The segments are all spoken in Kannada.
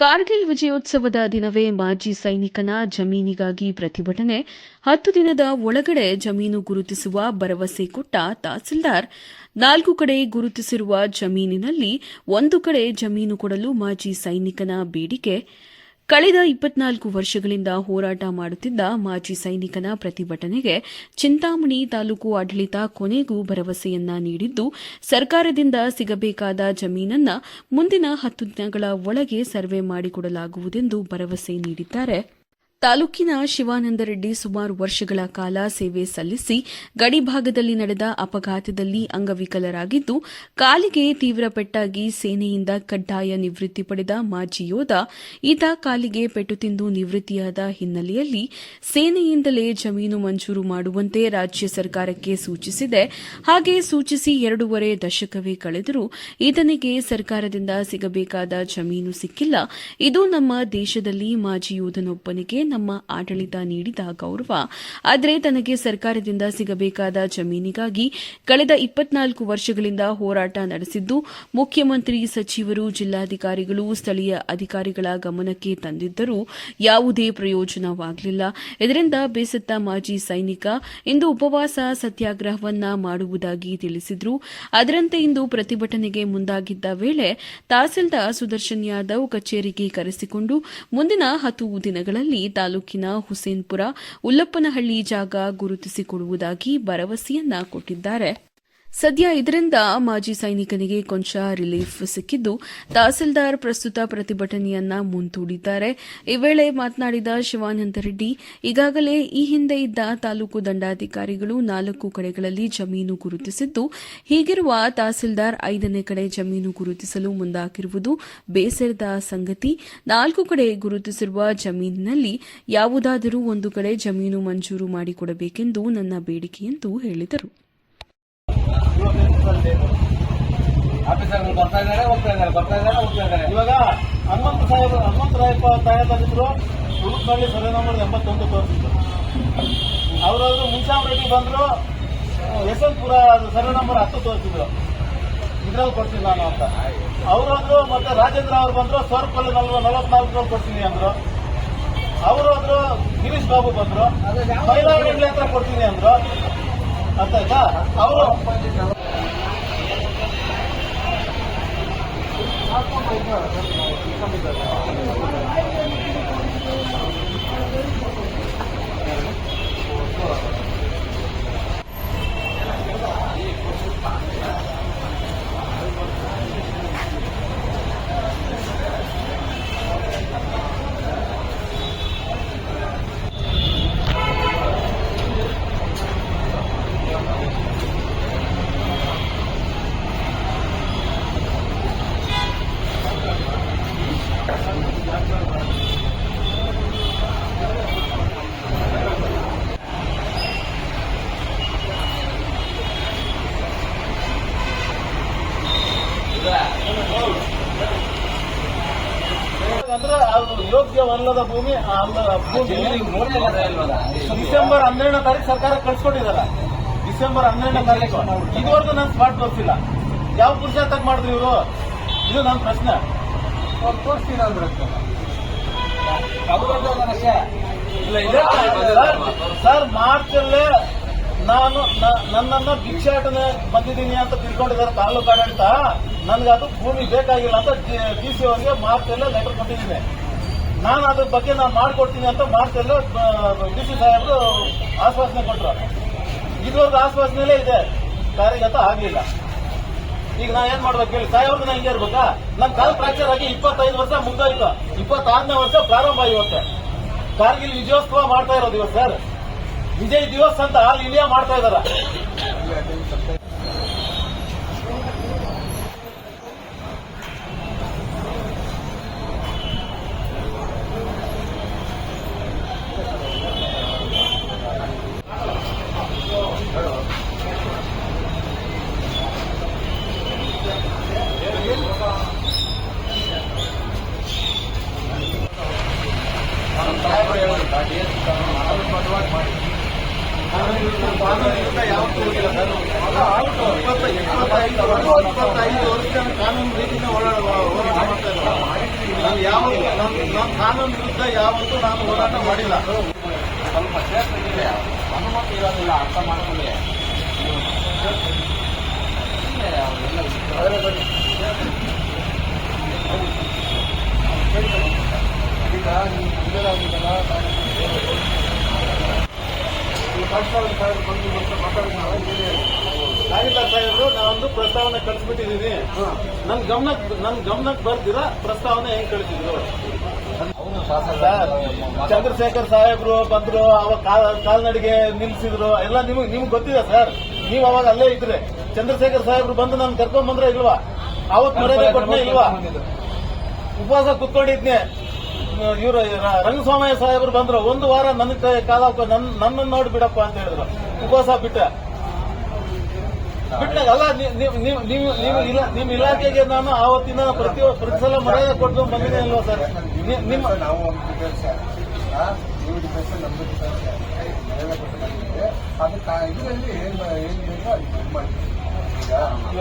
ಕಾರ್ಗಿಲ್ ವಿಜಯೋತ್ಸವದ ದಿನವೇ ಮಾಜಿ ಸೈನಿಕನ ಜಮೀನಿಗಾಗಿ ಪ್ರತಿಭಟನೆ. ಹತ್ತು ದಿನದ ಒಳಗಡೆ ಜಮೀನು ಗುರುತಿಸುವ ಭರವಸೆ ಕೊಟ್ಟ ತಹಸೀಲ್ದಾರ್. ನಾಲ್ಕು ಕಡೆ ಗುರುತಿಸಿರುವ ಜಮೀನಿನಲ್ಲಿ ಒಂದು ಕಡೆ ಜಮೀನು ಕೊಡಲು ಮಾಜಿ ಸೈನಿಕನ ಬೇಡಿಕೆ. ಕಳೆದ ಇಪ್ಪತ್ನಾಲ್ಕು ವರ್ಷಗಳಿಂದ ಹೋರಾಟ ಮಾಡುತ್ತಿದ್ದ ಮಾಜಿ ಸೈನಿಕನ ಪ್ರತಿಭಟನೆಗೆ ಚಿಂತಾಮಣಿ ತಾಲೂಕು ಆಡಳಿತ ಕೊನೆಗೂ ಭರವಸೆಯನ್ನ ನೀಡಿದ್ದು, ಸರ್ಕಾರದಿಂದ ಸಿಗಬೇಕಾದ ಜಮೀನನ್ನ ಮುಂದಿನ ಹತ್ತು ದಿನಗಳ ಒಳಗೆ ಸರ್ವೆ ಮಾಡಿಕೊಡಲಾಗುವುದೆಂದು ಭರವಸೆ ನೀಡಿದ್ದಾರೆ. ತಾಲೂಕಿನ ಶಿವಾನಂದ ರೆಡ್ಡಿ ಸುಮಾರು ವರ್ಷಗಳ ಕಾಲ ಸೇವೆ ಸಲ್ಲಿಸಿ ಗಡಿಭಾಗದಲ್ಲಿ ನಡೆದ ಅಪಘಾತದಲ್ಲಿ ಅಂಗವಿಕಲರಾಗಿದ್ದು, ಕಾಲಿಗೆ ತೀವ್ರ ಪೆಟ್ಟಾಗಿ ಸೇನೆಯಿಂದ ಕಡ್ಡಾಯ ನಿವೃತ್ತಿ ಪಡೆದ ಮಾಜಿ ಯೋಧ, ಈತ ಕಾಲಿಗೆ ಪೆಟ್ಟು ತಿಂದು ನಿವೃತ್ತಿಯಾದ ಹಿನ್ನೆಲೆಯಲ್ಲಿ ಸೇನೆಯಿಂದಲೇ ಜಮೀನು ಮಂಜೂರು ಮಾಡುವಂತೆ ರಾಜ್ಯ ಸರ್ಕಾರಕ್ಕೆ ಸೂಚಿಸಿದೆ. ಹಾಗೆ ಸೂಚಿಸಿ ಎರಡೂವರೆ ದಶಕವೇ ಕಳೆದರೂ ಈತನಿಗೆ ಸರ್ಕಾರದಿಂದ ಸಿಗಬೇಕಾದ ಜಮೀನು ಸಿಕ್ಕಿಲ್ಲ. ಇದು ನಮ್ಮ ದೇಶದಲ್ಲಿ ಮಾಜಿ ಯೋಧನೊಬ್ಬನಿಗೆ ನಮ್ಮ ಆಡಳಿತ ನೀಡಿದ ಗೌರವ. ಆದರೆ ತನಗೆ ಸರ್ಕಾರದಿಂದ ಸಿಗಬೇಕಾದ ಜಮೀನಿಗಾಗಿ ಕಳೆದ ಇಪ್ಪತ್ನಾಲ್ಕು ವರ್ಷಗಳಿಂದ ಹೋರಾಟ ನಡೆಸಿದ್ದು, ಮುಖ್ಯಮಂತ್ರಿ ಸಚಿವರು, ಜಿಲ್ಲಾಧಿಕಾರಿಗಳು, ಸ್ಥಳೀಯ ಅಧಿಕಾರಿಗಳ ಗಮನಕ್ಕೆ ತಂದಿದ್ದರೂ ಯಾವುದೇ ಪ್ರಯೋಜನವಾಗಲಿಲ್ಲ. ಇದರಿಂದ ಬೇಸತ್ತ ಮಾಜಿ ಸೈನಿಕ ಇಂದು ಉಪವಾಸ ಸತ್ಯಾಗ್ರಹವನ್ನ ಮಾಡುವುದಾಗಿ ತಿಳಿಸಿದ್ರು. ಅದರಂತೆ ಇಂದು ಪ್ರತಿಭಟನೆಗೆ ಮುಂದಾಗಿದ್ದ ವೇಳೆ ತಹಸೀಲ್ದಾರ್ ಸುದರ್ಶನ್ ಯಾದವ್ ಕಚೇರಿಗೆ ಕರೆಸಿಕೊಂಡು, ಮುಂದಿನ ಹತ್ತು ದಿನಗಳಲ್ಲಿ ತಾಲೂಕಿನ ಹುಸೇನ್ಪುರ ಉಲ್ಲಪ್ಪನಹಳ್ಳಿ ಜಾಗ ಗುರುತಿಸಿಕೊಡುವುದಾಗಿ ಭರವಸೆಯನ್ನ ಕೊಟ್ಟಿದ್ದಾರೆ. ಸದ್ಯ ಇದರಿಂದ ಮಾಜಿ ಸೈನಿಕನಿಗೆ ಕೊಂಚ ರಿಲೀಫ್ ಸಿಕ್ಕಿದ್ದು, ತಹಸೀಲ್ದಾರ್ ಪ್ರಸ್ತುತ ಪ್ರತಿಭಟನೆಯನ್ನ ಮುಂದೂಡಿದ್ದಾರೆ. ಈ ವೇಳೆ ಮಾತನಾಡಿದ ಶಿವಾನಂದ ರೆಡ್ಡಿ, ಈಗಾಗಲೇ ಈ ಹಿಂದೆ ಇದ್ದ ತಾಲೂಕು ದಂಡಾಧಿಕಾರಿಗಳು ನಾಲ್ಕು ಕಡೆಗಳಲ್ಲಿ ಜಮೀನು ಗುರುತಿಸಿದ್ದು, ಹೀಗಿರುವ ತಹಸೀಲ್ದಾರ್ ಐದನೇ ಕಡೆ ಜಮೀನು ಗುರುತಿಸಲು ಮುಂದಾಗಿರುವುದು ಬೇಸರದ ಸಂಗತಿ. ನಾಲ್ಕು ಕಡೆ ಗುರುತಿಸಿರುವ ಜಮೀನಿನಲ್ಲಿ ಯಾವುದಾದರೂ ಒಂದು ಕಡೆ ಜಮೀನು ಮಂಜೂರು ಮಾಡಿಕೊಡಬೇಕೆಂದು ನನ್ನ ಬೇಡಿಕೆ ಎಂದು ಹೇಳಿದರು. ಆಫೀಸರ್ಗಳು ಬರ್ತಾ ಇದ್ದಾರೆ ಹೋಗ್ತಾ ಇದ್ದಾರೆ ಬರ್ತಾ ಇದ್ದಾರೆ ಹೋಗ್ತಾ ಇದ್ದಾರೆ. ಇವಾಗ ಹನುಮಂತ ಸಾಹೇಬ್ ಹನುಮಂತರಾಯಪ್ಪ ತಾಯಂದಿದ್ರು ಉಳುಕ್ನಳ್ಳಿ ನಂಬರ್ ಎಂಬತ್ತೊಂದು ತೋರಿಸಿದ್ರು. ಅವರಾದ್ರು ಮುಂಚಾಮ್ ರೆಡ್ಡಿ ಬಂದ್ರು. ಯಶವಂತಪುರ ಸರ್ವೆ ನಂಬರ್ ಹತ್ತು ತೋರಿಸಿದ್ರು. ಇದ್ರಲ್ಲಿ ಕೊಡ್ತೀನಿ ನಾನು ಅಂತ. ಅವರಾದ್ರು ಮತ್ತೆ ರಾಜೇಂದ್ರ ಅವ್ರು ಬಂದ್ರು ಸೋರ್ಪಲ್ಲಿ ನಲ್ವ ನಲವತ್ನಾಲ್ಕರಲ್ಲಿ ಕೊಡ್ತೀನಿ ಅಂದ್ರು. ಅವರು ಗಿರೀಶ್ ಬಾಬು ಬಂದ್ರು. ಮೈಲಾರಳ್ಳಿ ಹತ್ರ ಕೊಡ್ತೀನಿ ಅಂದ್ರು. ಅರ್ಥ ಆಯ್ತಾ ಅವರು ಅಂದ್ರೆ ಅದು ಯೋಗ್ಯವಲ್ಲದ ಭೂಮಿ ಅಲ್ಲ ಡಿಸೆಂಬರ್ ಹನ್ನೆರಡನೇ ತಾರೀಕು ಸರ್ಕಾರ ಕಳ್ಸಿಕೊಟ್ಟಿದಾರ ಡಿಸೆಂಬರ್ ಹನ್ನೆರಡನೇ ತಾರೀಕು ಇದುವರೆಗೂ ನಾನು ಸ್ಪಾಟ್ ತೋರಿಸಿಲ್ಲ. ಯಾವ ಪುರುಷಾರ್ಥಕ್ಕೆ ಮಾಡಿದ್ರು ಇವರು? ಇದು ನನ್ನ ಪ್ರಶ್ನೆ. ತೋರಿಸ್ತೀನಿ ಅಂದ್ರೆ? ಇಲ್ಲ ಸರ್ ಸರ್ ಮಾರ್ಚಲ್ಲೇ ನಾನು ನನ್ನನ್ನು ಭಿಕ್ಷಾಟನೆ ಬಂದಿದ್ದೀನಿ ಅಂತ ತಿಳ್ಕೊಂಡಿದ್ದಾರೆ ತಾಲೂಕು ಆಡಳಿತ. ಅದು ಭೂಮಿ ಬೇಕಾಗಿಲ್ಲ ಅಂತ ಡಿ ಸಿ ಅವರಿಗೆ ಮಾರ್ಚಲ್ಲೇ ಲೆಟರ್ ಕೊಟ್ಟಿದ್ದೀನಿ. ನಾನು ಅದ್ರ ಬಗ್ಗೆ ನಾನು ಮಾಡಿಕೊಡ್ತೀನಿ ಅಂತ ಮಾರ್ಚಲ್ಲೇ ಡಿ ಸಿ ಸಾಹೇಬರು ಆಶ್ವಾಸನೆ ಕೊಟ್ಟರು ಇದುವರೆಗೂ ಆಶ್ವಾಸನೆಲ್ಲೇ ಇದೆ. ಕಾರ್ಯಗತ ಆಗಲಿಲ್ಲ. ಈಗ ನಾ ಏನ್ ಮಾಡ್ಬೇಕು ಹೇಳಿ? ಸಾಯವ್ರಿಗೆ ನಾ ಹಿಂಗೆ ಇರ್ಬೇಕಾ ನನ್ನ ಕಾಲ್ ಫ್ರಾಕ್ಚರ್ ಆಗಿ ಇಪ್ಪತ್ತೈದು ವರ್ಷ ಮುಗ್ದೋಯ್ತು. ಇಪ್ಪತ್ತಾರನೇ ವರ್ಷ ಪ್ರಾರಂಭ ಇವತ್ತೆ. ಕಾರ್ಗಿಲ್ ವಿಜಯೋತ್ಸವ ಮಾಡ್ತಾ ಇರೋದು ಇವತ್ತು ಸರ್ ವಿಜಯ್ ದಿವಸ್ ಅಂತ ಆಲ್ ಇಂಡಿಯಾ ಮಾಡ್ತಾ ಇದಾರ ಯಾವತ್ತೂ ಹೋಗಿಲ್ಲ ಸರ್ ಇಪ್ಪತ್ತೈದು ವರ್ಷ ಕಾನೂನು ರೀತಿಯಿಂದ ಓಡಾಡ ಹೋರಾಟ ಮಾಡ್ತಾ ಇದ್ದಾರೆ ನಾನು ಯಾವತ್ತೂ ನನ್ನ ನನ್ನ ಕಾನೂನು ವಿರುದ್ಧ ಯಾವತ್ತೂ ನಾನು ಹೋರಾಟ ಮಾಡಿಲ್ಲ. ಸ್ವಲ್ಪ ಕ್ಷೇತ್ರಗಿದೆ ಅನುಮತಿ ಇರೋದಿಲ್ಲ ಅರ್ಥ ಮಾಡ್ಕೊಳ್ಳಿ ಈಗ ನೀವು ಮುಂದೆ ನಾಗಿಲ್ಲ ಸಾಹೇಬ್ರು ನಾವೊಂದು ಪ್ರಸ್ತಾವನೆ ಕಳಿಸ್ಬಿಟ್ಟಿದ್ದೀನಿ. ನನ್ ಗಮನಕ್ಕೆ ನನ್ ಗಮನಕ್ಕೆ ಬರ್ತೀರಾ ಪ್ರಸ್ತಾವನೆ ಹೆಂಗ್ ಕಳಿಸಿದ್ರು? ಸರ್ ಚಂದ್ರಶೇಖರ್ ಸಾಹೇಬ್ರು ಬಂದ್ರು ಅವಾಗ ಕಾಲ್- ಕಾಲ್ನಡಿಗೆ ನಿಲ್ಸಿದ್ರು, ಎಲ್ಲ ನಿಮಗೆ, ನಿಮ್ಗೆ ಗೊತ್ತಿದೆ ಸರ್ ನೀವು ಅವಾಗ ಅಲ್ಲೇ ಇದ್ರೆ. ಚಂದ್ರಶೇಖರ್ ಸಾಹೇಬ್ರು ಬಂದು ನಾನು ಕರ್ಕೊಂಡ್ ಬಂದ್ರೆ ಇಲ್ವಾ? ಅವತ್ ಮರ್ಯಾದೆ ಕೊಟ್ಟನೆ ಇಲ್ವಾ? ಉಪವಾಸ ಕುತ್ಕೊಂಡಿದ್ನೆ. ಇವರು ರಂಗಸ್ವಾಮಯ್ಯ ಸಾಹೇಬ್ರು ಬಂದ್ರು. ಒಂದು ವಾರ ನನ್ನ ಕಾಲ ನನ್ನ ನೋಡಿ ಬಿಡಪ್ಪ ಅಂತ ಹೇಳಿದ್ರು. ಉಪವಾಸ ಬಿಟ್ಟ. ಅಲ್ಲ ನೀವು ನೀವು ನೀವ್- ನೀವು ನೀವು ಇಲ್ಲ ನಿಮ್ಮ ಇಲಾಖೆಗೆ ನಾನು ಆವತ್ತಿನ ಪ್ರತಿ ಪ್ರತಿ ಸಲ ಮರ್ಯಾದೆ ಕೊಟ್ಟು ಬಂದಿದೆ ಅಲ್ವಾ ಸರ್ ನಿಮ್ಮ ನಾವು ಒಂದು ಡಿಫೆನ್ಸ್ ನೀವು ಡಿಫೆನ್ಸ್ ನಮ್ದು ಡಿಫೆನ್ಸ್ ಅದಕ್ಕೆ ಇದರಲ್ಲಿ ಏನು ಏನು ಅದು ಇದು ಮಾಡಿ ಈಗ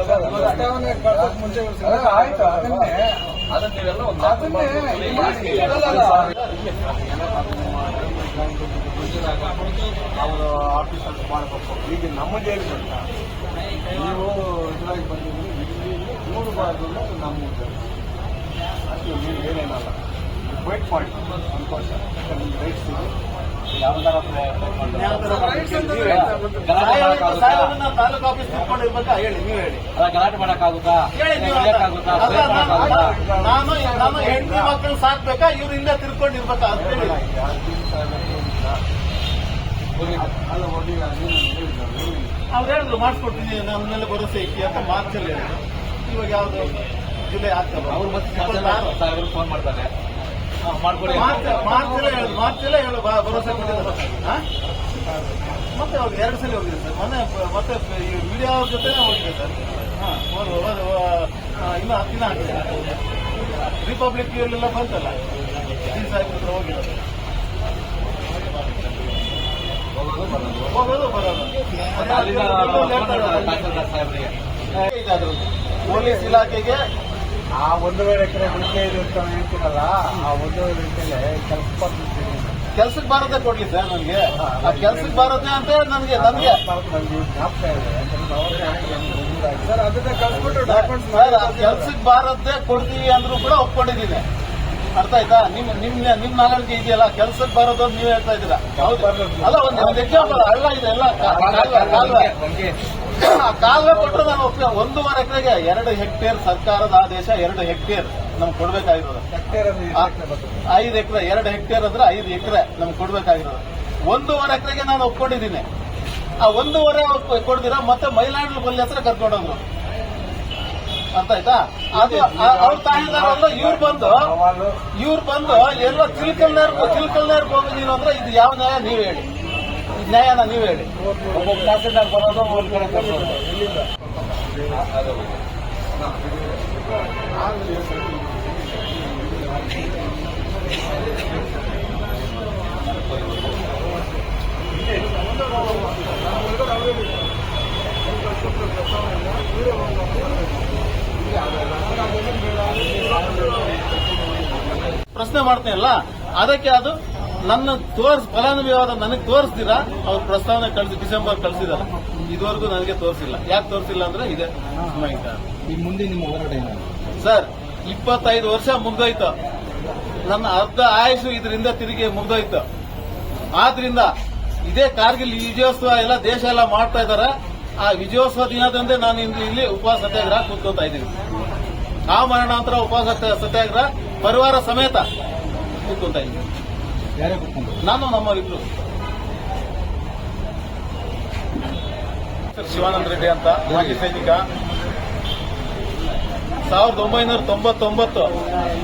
ಅಲ್ಲ, ಆಯ್ತು ಅದನ್ನೇ ಅದನ್ನ ಒಂದು. ಅವರು ಆಫೀಸಲ್ಲಿ ಮಾಡಬೇಕು ಈಗ ನಮ್ಮ ನೀವು ಇದ್ರಾಗಿ ಬಂದಿದ್ದೀರಿ ಇಲ್ಲಿ ನೋಡಬಾರ್ದು ಅನ್ನೋದು ನಮ್ಮ ಉದ್ದೇಶ ಅದು ನೀವು ಏನೇನಲ್ಲ ವೈಟ್ ಮಾಡಿ ಸಂತೋಷ ನಿಮ್ಗೆ ರೈಟ್ಸ್ ಇದೆ ತಾಲೂಕು ಆಫೀಸ್ ತಿಳ್ಕೊಂಡಿರ್ಬೇಕಾ ಹೇಳಿ ನೀವು ಹೇಳಿ ಗಲಾಟೆ ಮಾಡಕ್ಕಾಗುತ್ತಾ ಅಲ್ಲ, ನಾನು- ನಾನು ಹೆಂಡತಿ ಮಕ್ಕಳು ಸಾಕ್ಬೇಕಾ ಇವ್ರು ಇಲ್ಲೇ ತಿರ್ಕೊಂಡಿರ್ಬೇಕಾ ಅಂತ ಹೇಳಿ ಅಲ್ಲ ಹೋಗಿ ಅವ್ರು ಹೇಳಿದ್ರು ಮಾಡಿಸ್ಕೊಡ್ತೀನಿ ನಮ್ಮ ಮೇಲೆ ಭರವಸೆ ಐತಿ ಅಂತ ಮಾರ್ಚಲ್ಲಿ ಹೇಳಿದ್ರು. ಇವಾಗ ಯಾವ್ದು ಜುಲೈ ಆಗ್ತಲ್ಲ ಅವ್ರು ಮತ್ತೆ ಫೋನ್ ಮಾಡ್ತಾರೆ. ಮಾಡ್ಕೊಡಿ ಮಾರ್ಚ್ ಮಾರ್ಚಲ್ಲೇ ಹೇಳುದು ಮಾರ್ಚಲ್ಲೇ ಹೇಳು ಭರೋಸೆ ಕೊಟ್ಟಿದ್ದಾರೆ? ಮತ್ತೆ ಅವ್ರು ಎರಡು ಸಲ ಹೋಗಿದೆ ಸರ್. ಮೊನ್ನೆ ಮತ್ತೆ ಈ ವಿಡಿಯೋ ಅವ್ರ ಜೊತೆ ಹೋಗಿದೆ ಸರ್. ಹಾ ಇನ್ನು ಹತ್ತು ದಿನ ಆಗಿದೆ ರಿಪಬ್ಲಿಕ್ ಇಲ್ಲೆಲ್ಲ ಬಂತಲ್ಲ? ಹೋಗಿಲ್ಲ ಹೋಗೋದು ಪೊಲೀಸ್ ಇಲಾಖೆಗೆ ಆ ಒಂದೂವರೆ ಎಕರೆ ಗುಂಟೆ ಇದೆ ಅಂತ ಹೇಳ್ತೀರಲ್ಲ ಆ ಒಂದೂವರೆ ಎಕರೆ ಕೆಲಸ ಕೆಲ್ಸಕ್ಕೆ ಬಾರದೆ ಕೊಡ್ಲಿ ಸರ್ ನನಗೆ ಆ ಕೆಲ್ಸಕ್ಕೆ ಬಾರದೆ ಅಂತ ನನಗೆ ನನಗೆ ಸರ್ ಅದನ್ನ ಕಳ್ಸ್ಬಿಟ್ಟು ಸರ್ ಆ ಕೆಲ್ಸಕ್ಕೆ ಬಾರದ್ದೇ ಕೊಡ್ತೀವಿ ಅಂದ್ರೂ ಕೂಡ ಒಪ್ಕೊಂಡಿದ್ದೀನಿ. ಅರ್ಥ ಆಯ್ತಾ? ನಿಮ್ ನಿಮ್ ನಿಮ್ ನಾಗರಿಕೆ ಇದೆಯಲ್ಲ ಕೆಲ್ಸಕ್ಕೆ ಬರೋದು ಅಂತ ನೀವು ಹೇಳ್ತಾ ಇದ್ದೀರಾ? ಅಲ್ಲ ಒಂದು ಒಂದು ಎಕ್ಸಾಂಪಲ್ ಹಳ್ಳ ಇದೆ ಎಲ್ಲ ಕಾಲ್ವೆ ಕಾಲ್ವೆ ಆ ಕಾಲ್ವೆ ಕೊಟ್ಟರೆ ನಾನು ಒಂದೂವರೆ ಎಕರೆಗೆ ಎರಡು ಹೆಕ್ಟೇರ್ ಸರ್ಕಾರದ ಆದೇಶ ಎರಡು ಹೆಕ್ಟೇರ್ ನಮ್ಗೆ ಕೊಡ್ಬೇಕಾಗಿರೋದು. ಐದು ಎಕರೆ ಎರಡು ಹೆಕ್ಟೇರ್ ಅಂದ್ರೆ ಐದು ಎಕರೆ ನಮ್ಗೆ ಕೊಡ್ಬೇಕಾಗಿರೋದು. ಒಂದೂವರೆ ಎಕರೆಗೆ ನಾನು ಒಪ್ಕೊಂಡಿದ್ದೀನಿ. ಆ ಒಂದೂವರೆ ಕೊಡ್ದಿರಾ ಮತ್ತೆ ಮೈಲಾಂಡ್ಲು ಬಲ್ಲಿ ಹತ್ರ ಕರ್ಕೊಂಡೋದ್ರು ಅರ್ಥ ಆಯ್ತಾ? ಅದು ಅವ್ರ ತಾಯಿದಾರಲ್ಲ ಇವ್ರು ಬಂದು ಇವ್ರು ಬಂದು ಎಲ್ಲ ತಿಳ್ಕಲ್ನೇರ್ ತಿಳ್ಕಲ್ನೇರ್ ಹೋಗಿ ನೀನು ಅಂದ್ರೆ ಇದು ಯಾವ ನ್ಯಾಯ? ನೀವು ಹೇಳಿ. ನ್ಯಾಯನ ನೀವು ಹೇಳಿ. ಒಬ್ಬ ಬರೋದು ಒಂದ್ ಕಡೆ ಕರ್ಸೋದು. ಪ್ರಶ್ನೆ ಮಾಡ್ತೀನಲ್ಲ ಅದಕ್ಕೆ ಅದು ನನ್ನ ತೋರ್ಸ್ ಫಲಾನುಭವಿಯಾದ ನನಗೆ ತೋರಿಸ್ತೀರಾ? ಅವ್ರ ಪ್ರಸ್ತಾವನೆ ಕಳಿಸಿ ಡಿಸೆಂಬರ್ ಕಳಿಸಿದಾರೆ. ಇದುವರೆಗೂ ನನಗೆ ತೋರಿಸಿಲ್ಲ. ಯಾಕೆ ತೋರಿಸಿಲ್ಲ ಅಂದ್ರೆ ಇದೆ ಈ ಮುಂದೆ ನಿಮ್ಮ ಹೋರಾಟ ಸರ್ ಇಪ್ಪತ್ತೈದು ವರ್ಷ ಮುಗ್ದೋಯ್ತು ನನ್ನ ಅರ್ಧ ಆಯುಷು ಇದರಿಂದ ತಿರುಗಿ ಮುಗ್ದೋಯ್ತು ಆದ್ರಿಂದ ಇದೇ ಕಾರ್ಗಿಲ್ ವಿಜಯೋತ್ಸವ ಎಲ್ಲ ದೇಶ ಎಲ್ಲ ಮಾಡ್ತಾ ಇದಾರೆ. ಆ ವಿಜಯೋತ್ಸವ ದಿನದಂದೇ ನಾನು ಇಂದು ಇಲ್ಲಿ ಉಪವಾಸ ಸತ್ಯಾಗ್ರಹ ಕೂತ್ಕೊತಾ ಇದ್ದೀನಿ. ಆ ಮರಣಾಂತರ ಉಪವಾಸ ಸತ್ಯಾಗ್ರಹ ಪರಿವಾರ ಸಮೇತ. ಕೂತ್ಕೊಂತ ಇದ್ದೀನಿ ಯಾರೇ ಕೂತ್ಕೊಂಡು ನಾನು ನಮ್ಮವರಿಬ್ರು ಶಿವಾನಂದ ರೆಡ್ಡಿ ಅಂತ ಮಾಜಿ ಸೈನಿಕ. ಸಾವಿರದ ಒಂಬೈನೂರ ತೊಂಬತ್ತೊಂಬತ್ತು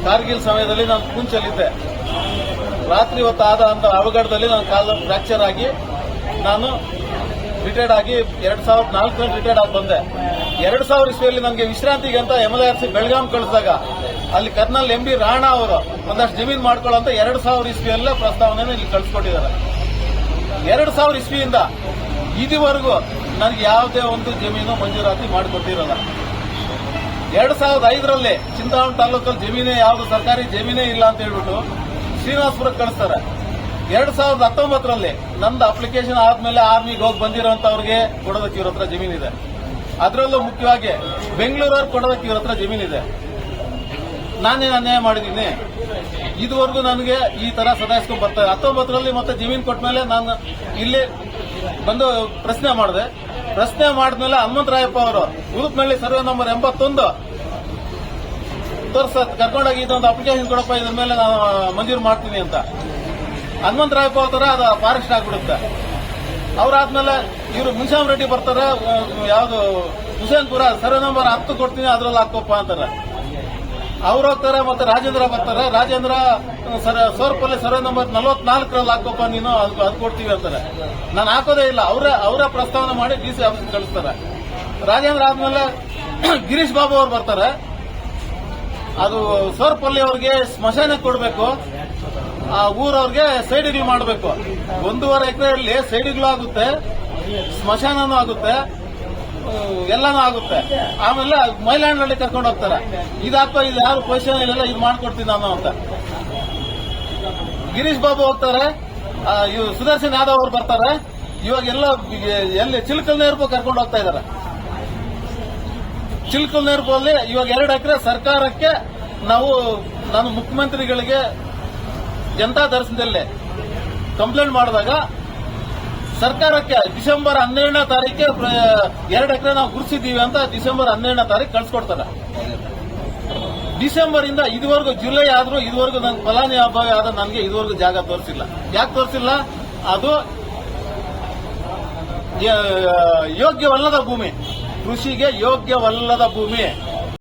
ಕಾರ್ಗಿಲ್ ಸಮಯದಲ್ಲಿ ನಾನು ಕುಂಚಲ್ಲಿದ್ದೆ ರಾತ್ರಿ ಹೊತ್ತು ಆದ ಅಂತ ಅವಘಡದಲ್ಲಿ ನಾನು ಕಾಲ ಫ್ರಾಕ್ಚರ್ ಆಗಿ ನಾನು ರಿಟೈರ್ಡ್ ಆಗಿ ಎರಡ್ ಸಾವಿರದ ನಾಲ್ಕರಲ್ಲಿ ರಿಟೈರ್ಡ್ ಆಗಿ ಬಂದೆ. ಎರಡ್ ಸಾವಿರ ಇಸ್ವಿಯಲ್ಲಿ ನನಗೆ ವಿಶ್ರಾಂತಿಗೆ ಅಂತ ಎಮರ್ಜೆನ್ಸಿ ಬೆಳಗಾಂ ಕಳಿಸಿದಾಗ ಅಲ್ಲಿ ಕರ್ನಲ್ ಎಂ ಬಿ ರಾಣಾ ಅವರು ಒಂದಷ್ಟು ಜಮೀನು ಮಾಡ್ಕೊಳ್ಳೋ ಎರಡು ಸಾವಿರ ಇಸ್ವಿಯಲ್ಲೇ ಪ್ರಸ್ತಾವನೆ ಇಲ್ಲಿ ಕಳಿಸ್ಕೊಟ್ಟಿದ್ದಾರೆ. ಎರಡು ಸಾವಿರ ಇಸ್ವಿಯಿಂದ ಇದುವರೆಗೂ ನನಗೆ ಯಾವುದೇ ಒಂದು ಜಮೀನು ಮಂಜೂರಾತಿ ಮಾಡಿಕೊಟ್ಟಿರಲ್ಲ. ಎರಡು ಸಾವಿರದ ಐದರಲ್ಲಿ ಚಿಂತಾಮಣಿ ತಾಲೂಕಲ್ಲಿ ಜಮೀನೇ, ಯಾವುದು ಸರ್ಕಾರಿ ಜಮೀನೇ ಇಲ್ಲ ಅಂತ ಹೇಳ್ಬಿಟ್ಟು ಶ್ರೀನಿವಾಸಪುರಕ್ಕೆ ಕಳಿಸ್ತಾರೆ. ಎರಡು ಸಾವಿರದ ಹತ್ತೊಂಬತ್ತರಲ್ಲಿ ನಂದು ಅಪ್ಲಿಕೇಶನ್ ಆದ್ಮೇಲೆ ಆರ್ಮಿಗೆ ಹೋಗಿ ಬಂದಿರೋಂಥವ್ರಿಗೆ ಕೊಡೋದಕ್ಕೆ ಇವ್ರ ಹತ್ರ ಜಮೀನಿದೆ. ಅದರಲ್ಲೂ ಮುಖ್ಯವಾಗಿ ಬೆಂಗಳೂರವ್ರಿಗೆ ಕೊಡೋದಕ್ಕೆ ಇವ್ರ ಹತ್ರ ಜಮೀನಿದೆ. ನಾನೇನು ಅನ್ಯಾಯ ಮಾಡಿದ್ದೀನಿ. ಇದುವರೆಗೂ ನನಗೆ ಈ ತರ ಸದಾಯಿಸ್ಕೊಂಡು ಬರ್ತಾರೆ. ಹತ್ತೊಂಬತ್ತರಲ್ಲಿ ಮತ್ತೆ ಜಮೀನು ಕೊಟ್ಮೇಲೆ ನಾನು ಇಲ್ಲಿ ಬಂದು ಪ್ರಶ್ನೆ ಮಾಡಿದೆ. ಪ್ರಶ್ನೆ ಮಾಡಿದ್ಮೇಲೆ ಹನುಮಂತರಾಯಪ್ಪ ಅವರು ಉಡುಪಿನಲ್ಲಿ ಸರ್ವೆ ನಂಬರ್ ಎಂಬತ್ತೊಂದು. ತೋರ್ಸ, ಕರ್ಕೊಂಡೋಗಿ ಇದೊಂದು ಅಪ್ಲಿಕೇಶನ್ ಕೊಡಪ್ಪ, ಇದ್ರ ಮೇಲೆ ನಾನು ಮಂಜೂರು ಮಾಡ್ತೀನಿ ಅಂತ. ಹನುಮಂತರಾಯಪ್ಪ ಅವ್ರ ತರ ಅದು ಫಾರೆಸ್ಟ್ ಆಗ್ಬಿಡುತ್ತೆ. ಅವ್ರಾದ್ಮೇಲೆ ಇವರು ಮುನ್ಸಾಮ್ ರೆಡ್ಡಿ ಬರ್ತಾರೆ ಯಾವುದು, ಹುಸೇನ್ಪುರ ಸರ್ವೆ ನಂಬರ್ ಹತ್ತು ಕೊಡ್ತೀನಿ, ಅದ್ರಲ್ಲಿ ಹಾಕೋಪ್ಪ ಅಂತಾರೆ. ಅವ್ರು ಹೋಗ್ತಾರೆ ಮತ್ತೆ ರಾಜೇಂದ್ರ ಬರ್ತಾರೆ. Rajendra sir, Sorpalli survey number ನಲವತ್ನಾಲ್ಕರಲ್ಲಿ ಹಾಕೋಪ್ಪ ನೀನು, ಅದು ಅದು ಕೊಡ್ತೀವಿ ಅಂತಾರೆ. ನಾನು ಹಾಕೋದೇ ಇಲ್ಲ. ಅವರ ಅವರ ಪ್ರಸ್ತಾವನೆ ಮಾಡಿ ಡಿ ಸಿ ಆಫೀಸ್ ಕಳಿಸ್ತಾರೆ. ರಾಜೇಂದ್ರ ಆದ್ಮೇಲೆ ಗಿರೀಶ್ ಬಾಬು ಅವ್ರು ಬರ್ತಾರೆ. ಅದು ಸೋರ್ಪಲ್ಲಿ ಅವ್ರಿಗೆ ಸ್ಮಶಾನಕ್ಕೆ ಕೊಡಬೇಕು. ಆ ಊರವ್ರಿಗೆ ಸೈಡ್ಗಳು ಮಾಡಬೇಕು. ಒಂದೂವರೆ ಎಕರೆಯಲ್ಲಿ ಸೈಡ್ಗಳು ಆಗುತ್ತೆ. ಸ್ಮಶಾನನೂ ಆಗುತ್ತೆ. ಎಲ್ಲಾನು ಆಗುತ್ತೆ. ಆಮೇಲೆ ಮೈಲ್ಯಾಂಡ್ನಲ್ಲಿ ಕರ್ಕೊಂಡು ಹೋಗ್ತಾರೆ. ಇದಪ್ಪ, ಇದು ಯಾರು ಪೊಸಿಷನ್ ಇಲ್ಲ ಇದು ಮಾಡ್ಕೊಡ್ತೀನಿ ನಾನು ಅಂತ. ಗಿರೀಶ್ ಬಾಬು ಹೋಗ್ತಾರೆ. ಸುದರ್ಶನ್ ಯಾದವ್ ಅವ್ರು ಬರ್ತಾರೆ. ಇವಾಗ ಎಲ್ಲ ಎಲ್ಲಿ ಚಿಲ್ಕಲ್ ನೇರ್ಪು ಕರ್ಕೊಂಡು ಹೋಗ್ತಾ ಇದಾರೆ ಚಿಲ್ಕಲ್ ನೇರ್ಪಲ್ಲಿ ಇವಾಗ ಎರಡು ಎಕರೆ ಸರ್ಕಾರಕ್ಕೆ ನಾವು, ನಾನು ಮುಖ್ಯಮಂತ್ರಿಗಳಿಗೆ ಜನತಾ ದರ್ಶನದಲ್ಲಿ ಕಂಪ್ಲೇಂಟ್ ಮಾಡಿದಾಗ ಸರ್ಕಾರಕ್ಕೆ ಡಿಸೆಂಬರ್ ಹನ್ನೆರಡನೇ ತಾರೀಕೆ ಎರಡು ಎಕರೆ ನಾವು ಗುರುಸಿದ್ದೀವಿ ಅಂತ ಡಿಸೆಂಬರ್ ಹನ್ನೆರಡನೇ ತಾರೀಕು ಕಳ್ಸಿಕೊಡ್ತಾರೆ. ಡಿಸೆಂಬರ್ ಇಂದ ಇದುವರೆಗೂ ಜುಲೈ ಆದ್ರೂ ಇದುವರೆಗೂ ನನ್ ಫಲಾನುಭವಿ ಆದ ನನಗೆ ಇದುವರೆಗೂ ಜಾಗ ತೋರಿಸಿಲ್ಲ. ಯಾಕೆ ತೋರಿಸಿಲ್ಲ? ಅದು ಯೋಗ್ಯವಲ್ಲದ ಭೂಮಿ. ಕೃಷಿಗೆ ಯೋಗ್ಯವಲ್ಲದ ಭೂಮಿ.